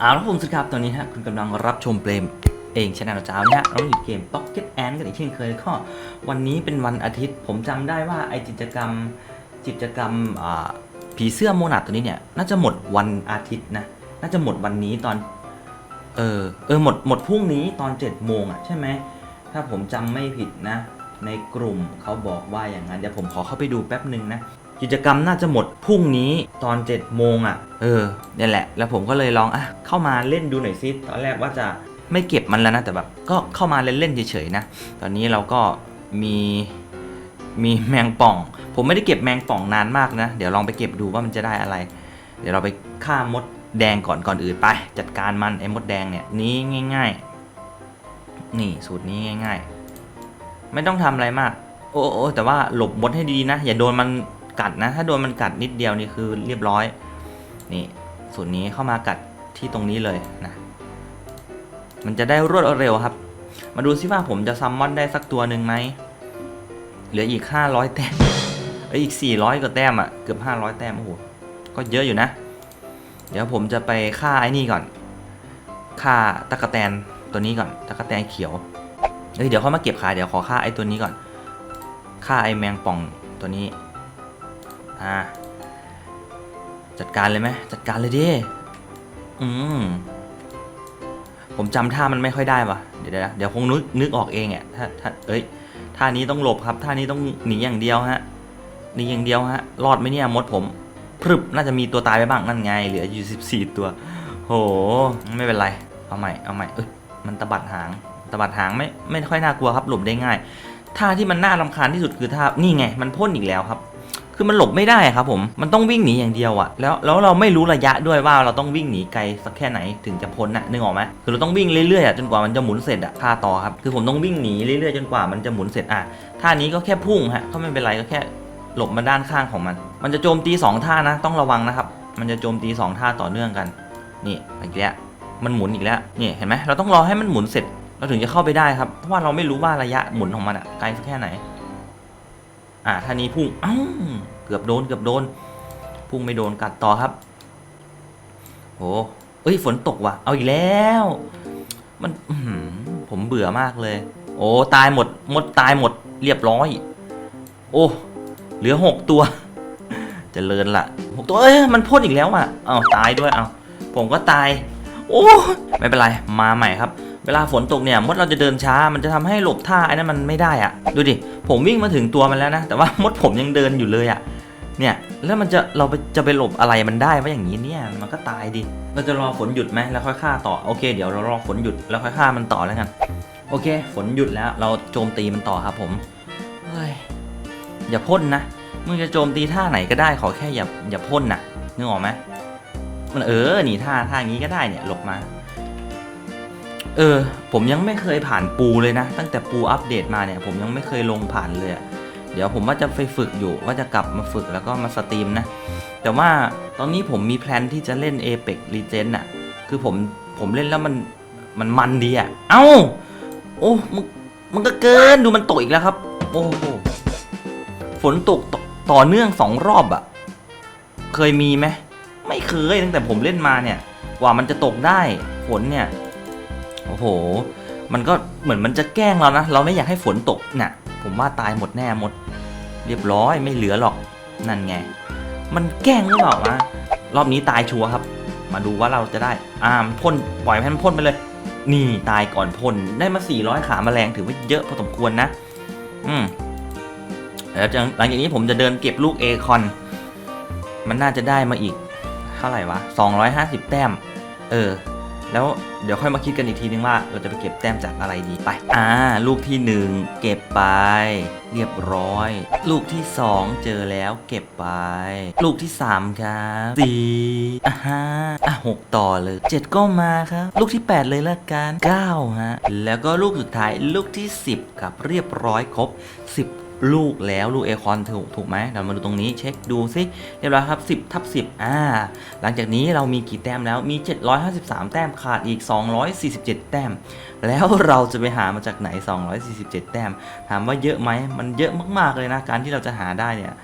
เอาละผมสวัสดีครับตอนนี้ฮะคุณกำลังรับชมเปรมเองชนะเจ้าเนี่ยเราอยู่เกม Pocket Ant กันอีกเช่นเคยก็วันนี้เป็นวันอาทิตย์ ผมจำได้ว่าไอกิจกรรมกิจกรรมผีเสื้อโมนาตัวนี้เนี่ยน่าจะหมดวันอาทิตย์นะน่าจะหมดวันนี้ตอนเออเออหมดหมดพรุ่งนี้ตอน7จ็ดโมงอะใช่ไหมถ้าผมจำไม่ผิดนะ ในกลุ่มเขาบอกว่าอย่างนั้นเดี๋ยวผมขอเข้าไปดูแป๊บหนึ่งนะ กิจกรรมน่าจะหมดพรุ่งนี้ตอน7จ็ดโมงอะ เออเนี่ยแหละ แล้วผมก็เลยลองอะเข้ามาเล่นดูหน่อยซิตอนแรกว่าจะไม่เก็บมันแล้วนะ แต่แบบก็เข้ามาเล่นๆเฉยๆนะ ตอนนี้เราก็มีมีแมงป่อง ผมไม่ได้เก็บแมงป่องนานมากนะ เดี๋ยวลองไปเก็บดูว่ามันจะได้อะไร เดี๋ยวเราไปฆ่ามดแดงก่อนก่อนอื่นไป จัดการมันไอ้มดแดงเนี่ยนี้ง่าย ๆ นี่สูตรนี้ง่าย ๆ ไม่ต้องทำอะไรมาก โอ้โอแต่ว่าหลบมดให้ดีนะ อย่าโดนมัน กัดนะ ถ้าโดนมันกัดนิดเดียวนี่คือเรียบร้อย นี่สูตรนี้เข้ามากัดที่ตรงนี้เลยนะ มันจะได้รวดเร็วครับ มาดูซิว่าผมจะซัมมอนได้สักตัวหนึ่งไหม เหลืออีก 500 แต้มเอ้ยอีก 400กว่าแต้มอะ่ะ เกือบ 500 แต้ม โอ้โห ก็เยอะอยู่นะ เดี๋ยวผมจะไปฆ่าไอ้นี่ก่อน ฆ่าตะกะแตนตัวนี้ก่อน ตะกะแตนเขียว เฮ้ย เดี๋ยวเขามาเก็บขายเดี๋ยวขอฆ่าไอ้ตัวนี้ก่อน ฆ่าไอ้แมงป่องตัวนี้ อ่าจัดการเลยไหมจัดการเลยดิ อืม ผมจำท่ามันไม่ค่อยได้ว่ะ เดี๋ยวเดี๋ยวคงนึกนึกออกเองอะถ้าถ้าเอ้ย ท่านี้ต้องหลบครับ ท่านี้ต้องหนีอย่างเดียวฮะ หนีอย่างเดียวฮะ รอดไหมเนี่ยมดผมพรึบน่าจะมีตัวตายไปบ้างนั่นไง เหลืออยู่14ตัว โห ไม่เป็นไร เอาใหม่ เอาใหม่ เอ้ย มันตะบัดหางตะบัดหางไม่ไม่ค่อยน่ากลัวครับ หลบได้ง่าย ท่าที่มันน่ารำคาญที่สุดคือท่า นี่ไง มันพ่นอีกแล้วครับ คือมันหลบไม่ได้ครับผมมันต้องวิ่งหนีอย่างเดียวอะแล้วแล้วเราไม่รู้ระยะด้วยว่าเราต้องวิ่งหนีไกลสักแค่ไหนถึงจะพ้นอะนึกออกไหมคือเราต้องวิ่งเรื่อยๆอะจนกว่ามันจะหมุนเสร็จอะท่าต่อครับคือผมต้องวิ่งหนีเรื่อยๆจนกว่ามันจะหมุนเสร็จอะท่านี้ก็แค่พุ่งฮะก็ไม่เป็นไรก็แค่หลบมาด้านข้างของมัน มันจะโจมตีสองท่านะ ต้องระวังนะครับ มันจะโจมตีสองท่าต่อเนื่องกัน นี่อีกแล้วมันหมุนอีกแล้วนี่เห็นไหมเราต้องรอให้มันหมุนเสร็จ เราถึงจะเข้าไปได้ครับเพราะว่าเราไม่รู้ว่าระยะหมุนของมันอะไกลสักแค่ไหน อ่าท่านี้พุ่งอ้าเกือบโดนเกือบโดน พุ่งไม่โดนกัดต่อครับโอ้เอ้ยฝนตกว่ะ เอาอีกแล้ว มันผมเบื่อมากเลย โอ้ตายหมดมดตายหมดเรียบร้อย โอ้เหลือหกตัวจเจริญละหกตัวเอ้ยมันพ่นอีกแล้วอะเอาตายด้วยเอาผมก็ตาย โอ้ไม่เป็นไรมาใหม่ครับ เวลาฝนตกเนี่ยมดเราจะเดินช้า มันจะทำให้หลบท่าไอ้นั้นมันไม่ได้อะดูดิผมวิ่งมาถึงตัวมันแล้วนะ แต่ว่ามดผมยังเดินอยู่เลยอะเนี่ยแล้วมันจะเราไปจะไปหลบอะไรมันได้ว่าอย่างนี้เนี่ยมันก็ตายดิเราจะรอฝนหยุดไหมแล้วค่อยฆ่าต่อโอเค เดี๋ยวเรารอฝนหยุดแล้วค่อยฆ่ามันต่อแล้วกันโอเค ฝนหยุดแล้วเราโจมตีมันต่อครับผมเฮ้ยอย่าพ่นนะมึงจะโจมตีท่าไหนก็ได้ขอแค่อย่าอย่าพ่นนะนึกออกไหมมันเออหนีท่าท่าอย่างนี้ก็ได้เนี่ยหลบมา เออ ผมยังไม่เคยผ่านปูเลยนะ ตั้งแต่ปูอัปเดตมาเนี่ย ผมยังไม่เคยลงผ่านเลยอะเดี๋ยวผมว่าจะไปฝึกอยู่ว่าจะกลับมาฝึกแล้วก็มาสตรีมนะ แต่ว่าตอนนี้ผมมีแพลนที่จะเล่น Apex Legends อะคือผมผมเล่นแล้วมันมันมันดีอะเอ้า โอ้มันมันก็เกินดูมันตกอีกแล้วครับ โอ้โหฝนตกตต่อเนื่องสองรอบอะเคยมีไหมไม่เคยตั้งแต่ผมเล่นมาเนี่ยกว่ามันจะตกได้ฝนเนี่ย โอ้โห มันก็เหมือนมันจะแกล้งเรานะ เราไม่อยากให้ฝนตกน่ะ ผมว่าตายหมดแน่หมด เรียบร้อยไม่เหลือหรอก นั่นไง มันแกล้งหรือเปล่าวะ รอบนี้ตายชัวร์ครับ มาดูว่าเราจะได้ อ่ามพ่น ปล่อยให้มันพ่นไปเลย นี่ตายก่อนพ่น ได้มา 400 ขาแมลงถือว่าเยอะพอสมควรนะ อืมแล้วจากหลังจากนี้ผมจะเดินเก็บลูกเอคอน มันน่าจะได้มาอีก เท่าไหร่วะ 250 แต้ม เออ แล้วเดี๋ยวค่อยมาคิดกันอีกทีนึงว่าเราจะไปเก็บแต้มจากอะไรดีไป อ่า ลูกที่หนึ่งเก็บไป เรียบร้อย ลูกที่สองเจอแล้วเก็บไป ลูกที่สามครับสี่อะห้าอะหกต่อเลยเจ็ดก็มาครับ ลูกที่แปดเลยละกันเก้าฮะแล้วก็ลูกสุดท้ายลูกที่สิบครับเรียบร้อยครบสิบ ลูกแล้วลูกเอคอนถูกถูกไหมเรามาดูตรงนี้เช็คดูซิเรียบร้อยครับ 10ทับ10 อ่า หลังจากนี้เรามีกี่แต้มแล้วมี 753 แต้มขาดอีก 247 แต้ม แล้วเราจะไปหามาจากไหน 247 แต้ม ถามว่าเยอะไหมมันเยอะมากๆเลยนะ การที่เราจะหาได้เนี่ย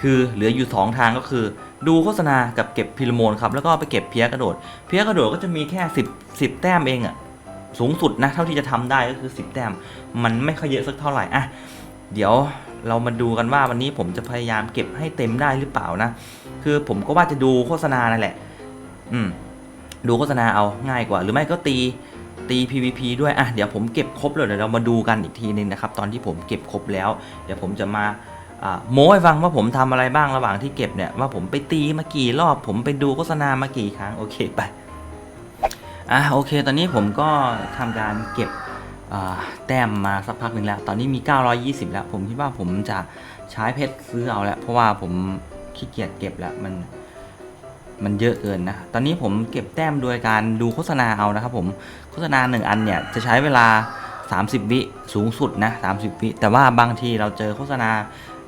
คือเหลืออยู่ 2 ทางก็คือ ดูโฆษณากับเก็บพิลโมนครับแล้วก็ไปเก็บเพียกระโดด เพียกระโดดก็จะมีแค่ 10 10 แต้มเองอะ สูงสุดนะเท่าที่จะทำได้ก็คือ 10 แต้ม มันไม่ค่อยเยอะสักเท่าไหร่อะเดี๋ยวเรามาดูกันว่าวันนี้ผมจะพยายามเก็บให้เต็มได้หรือเปล่านะ คือผมก็ว่าจะดูโฆษณานั่นแหละ อืม ดูโฆษณาเอาง่ายกว่า หรือไม่ก็ตีตี PVP ด้วย อะ เดี๋ยวผมเก็บครบเลยเดี๋ยวเรามาดูกันอีกทีนึงนะครับ ตอนที่ผมเก็บครบแล้ว เดี๋ยวผมจะมาอ่าโม้ให้ฟังว่าผมทำอะไรบ้างระหว่างที่เก็บเนี่ย ว่าผมไปตีมากี่รอบ ผมไปดูโฆษณามากี่ครั้ง โอเคไป อะโอเค ตอนนี้ผมก็ทำการเก็บแต้มมาสักพักหนึ่งแล้ว ตอนนี้มี 920 แล้ว ผมคิดว่าผมจะใช้เพชรซื้อเอาแล้ว เพราะว่าผมขี้เกียจเก็บแล้วมันมันเยอะเกินนะ ตอนนี้ผมเก็บแต้มโดยการดูโฆษณาเอานะครับผม โฆษณาหนึ่งอันเนี่ยจะใช้เวลา 30 วิสูงสุดนะ30 วิ แต่ว่าบางทีเราเจอโฆษณา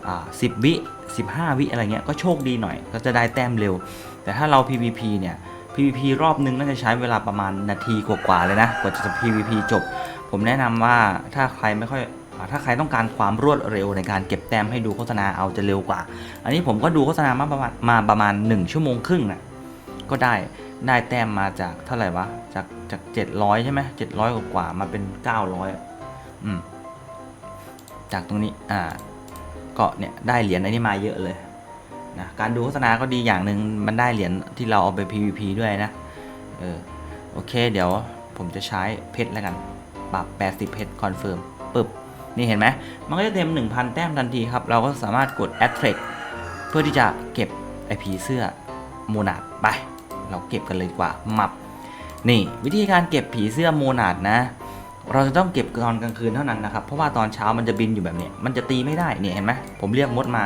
10 วิ 15 วิอะไรเงี้ย ก็โชคดีหน่อย ก็จะได้แต้มเร็ว แต่ถ้าเรา PVP เนี่ย PVP รอบนึงน่าจะใช้เวลาประมาณนาทีกว่าๆเลยนะ กว่าจะ PVP จบ ผมแนะนำว่าถ้าใครไม่ค่อยถ้าใครต้องการความรวดเร็วในการเก็บแต้มให้ดูโฆษณาเอาจะเร็วกว่า อันนี้ผมก็ดูโฆษณามาประมาณมาประมาณ 1 ชั่วโมงครึ่งนะก็ได้ได้แต้มมาจากเท่าไหร่วะจากจาก700ใช่ไหม700กว่ากว่ามาเป็น900อืมจากตรงนี้อ่าก็เนี่ยได้เหรียญอันนี้มาเยอะเลย นะการดูโฆษณาก็ดีอย่างหนึ่งมันได้เหรียญที่เราเอาไป PVP ด้วยนะเออโอเค เดี๋ยวผมจะใช้เพชรแล้วกัน ปรับ 80 เพชรคอนเฟิร์มปึ๊บนี่เห็นไหมมันก็จะเต็ม 1,000 แต้มทันทีครับ เราก็สามารถกด a d t r a c เพื่อที่จะเก็บไอผีเสื้อโมนาดไป เราเก็บกันเลยดีกว่ามับนี่วิธีการเก็บผีเสื้อโมนาดนะ เราจะต้องเก็บตอนกลางคืนเท่านั้นนะครับ เพราะว่าตอนเช้ามันจะบินอยู่แบบนี้ มันจะตีไม่ได้เนี่ยเห็นไหมผมเรียกมดมา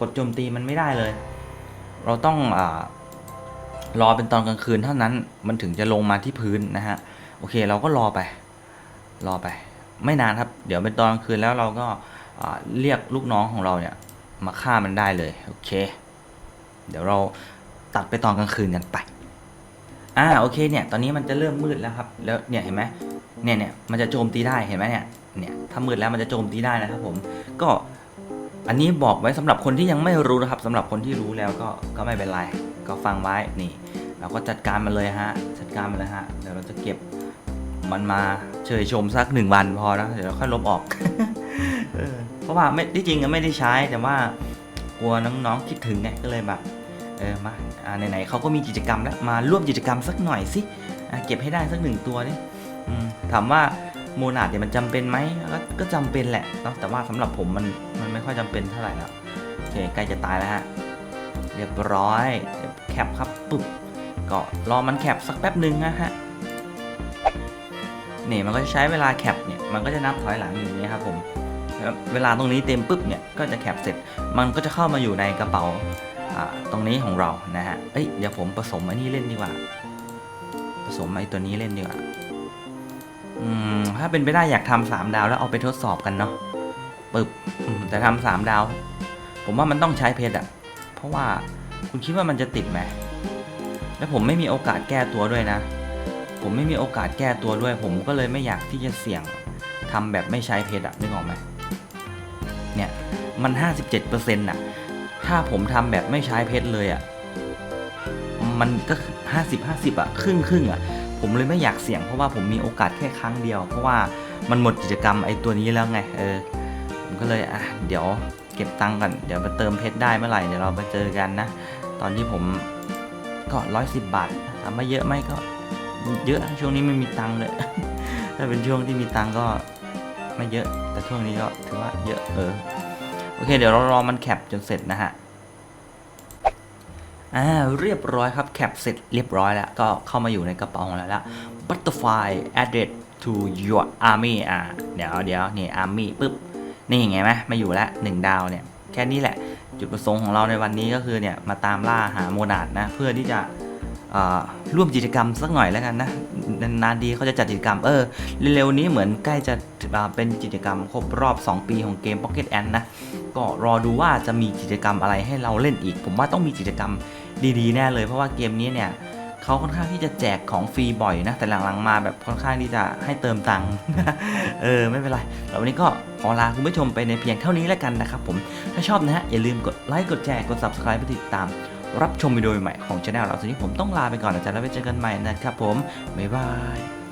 กดโจมตีมันไม่ได้เลย เราต้องอรอเป็นตอนกลางคืนเท่านั้นมันถึงจะลงมาที่พื้นนะฮะ โอเคเราก็รอไป รอไป ไม่นานครับ เดี๋ยวเป็นตอนกลางคืนแล้วเราก็เรียกลูกน้องของเราเนี่ยมาฆ่ามันได้เลย โอเค เดี๋ยวเราตัดไปตอนกลางคืนกันไปอ่าโอเคเนี่ย ตอนนี้มันจะเริ่มมืดแล้วครับ แล้วเนี่ยเห็นไหมเนี่ยเนี่ยมันจะโจมตีได้เห็นไหมเนี่ยเนี่ยถ้ามืดแล้วมันจะโจมตีได้นะครับผมก็ อันนี้บอกไว้สำหรับคนที่ยังไม่รู้นะครับสำหรับคนที่รู้แล้วก็ก็ไม่เป็นไร ก็ฟังไว้นี่ เราก็จัดการมันเลยฮะ จัดการมันเลยฮะ เดี๋ยวเราจะเก็บมันมาเชยชมสักหนึ่งวันพอนะเดี๋ยวเราค่อยลบออกเพราะว่าไม่ที่จริงก็ไม่ได้ใช้แต่ว่ากลัวน้องๆคิดถึงไงก็เลยแบบเออมาอ่าไหนๆเขาก็มีกิจกรรมแล้วมาร่วมกิจกรรมสักหน่อยสิเก็บให้ได้สักหนึ่งตัวดิอืมถามว่า โมนาดเนี่ยมันจำเป็นไหมก็ก็จำเป็นแหละเนาะแต่ว่าสำหรับผมมันมันไม่ค่อยจำเป็นเท่าไหร่แล้วโอเคใกล้จะตายแล้วฮะเรียบร้อยแคปครับปุ๊บก็รอมันแคปสักแป๊บหนึ่งนะฮะเนี่ยมันก็จะใช้เวลาแคปเนี่ยมันก็จะนับถอยหลังอย่างนี้ครับผมเวลาตรงนี้เต็มปุ๊บเนี่ยก็จะแคปเสร็จ มันก็จะเข้ามาอยู่ในกระเป๋าตรงนี้ของเรานะฮะเอ้ยเดี๋ยวผมผสมอันนี้เล่นดีกว่า ผสมไอ้ตัวนี้เล่นดีกว่า อืมถ้าเป็นไปได้อยากทำสามดาวแล้วเอาไปทดสอบกันเนาะปึ๊บแต่ทำสามดาว ผมว่ามันต้องใช้เพชรอะเพราะว่าคุณคิดว่ามันจะติดไหมแล้วผมไม่มีโอกาสแก้ตัวด้วยนะ ผมไม่มีโอกาสแก้ตัวด้วย ผมก็เลยไม่อยากที่จะเสี่ยงทำแบบไม่ใช้เพชรอะนึกออกไหมเนี่ยมัน 57%น่ะ ถ้าผมทำแบบไม่ใช้เพชรเลยอะมันก็ห้าสิบห้าสิบอะครึ่งครึ่งอะ ผมเลยไม่อยากเสี่ยงเพราะว่าผมมีโอกาสแค่ครั้งเดียว เพราะว่ามันหมดกิจกรรมไอ้ตัวนี้แล้วไงเออผมก็เลยอะเดี๋ยวเก็บตังค์กันเดี๋ยวไปเติมเพชรได้เมื่อไหร่เดี๋ยวเราไปเจอกันนะ ตอนที่ผมก็ร้อยสิบบาทถามว่าเยอะไหมก็เยอะช่วงนี้ไม่มีตังค์เลย ถ้าเป็นช่วงที่มีตังค์ก็ไม่เยอะ แต่ช่วงนี้ก็ถือว่าเยอะเออโอเค เดี๋ยวเรารอมันแคปจนเสร็จนะฮะ อ่าเรียบร้อยครับแคปเสร็จเรียบร้อยแล้ว ก็เข้ามาอยู่ในกระเป๋าของเราแล้ว butterfly added to your army อ่าเดี๋ยวเดี๋ยวนี่ army ปุ๊บ นี่ไงไหมมาอยู่แล้วหนึ่งดาวเนี่ย แค่นี้แหละ จุดประสงค์ของเราในวันนี้ก็คือเนี่ยมาตามล่าหาโมนาดนะ เพื่อที่จะร่วมกิจกรรมสักหน่อยแล้วกันนะ นานๆดีเขาจะจัดกิจกรรมเออเร็วๆนี้เหมือนใกล้จะเป็นกิจกรรมครบรอบ 2 ปีของเกม Pocket Ant นะ ก็รอดูว่าจะมีกิจกรรมอะไรให้เราเล่นอีก ผมว่าต้องมีกิจกรรม ดีๆแน่เลยเพราะว่าเกมนี้เนี่ยเขาค่อนข้างที่จะแจกของฟรีบ่อยนะ แต่หลังๆมาแบบค่อนข้างที่จะให้เติมตังค์เออไม่เป็นไรแล้ววันนี้ก็ขอลาคุณผู้ชมไปในเพียงเท่านี้แล้วกันนะครับผมถ้าชอบนะฮะอย่าลืมกดไลค์กดแชร์กด subscribe เพื่อติดตาม รับชมวิดีโอใหม่ของช anel เราส่วนี้ผมต้องลาไปก่อนนะจ๊ะแล้วไปเจอกันใหม่นะครับผมบ๊ายบาย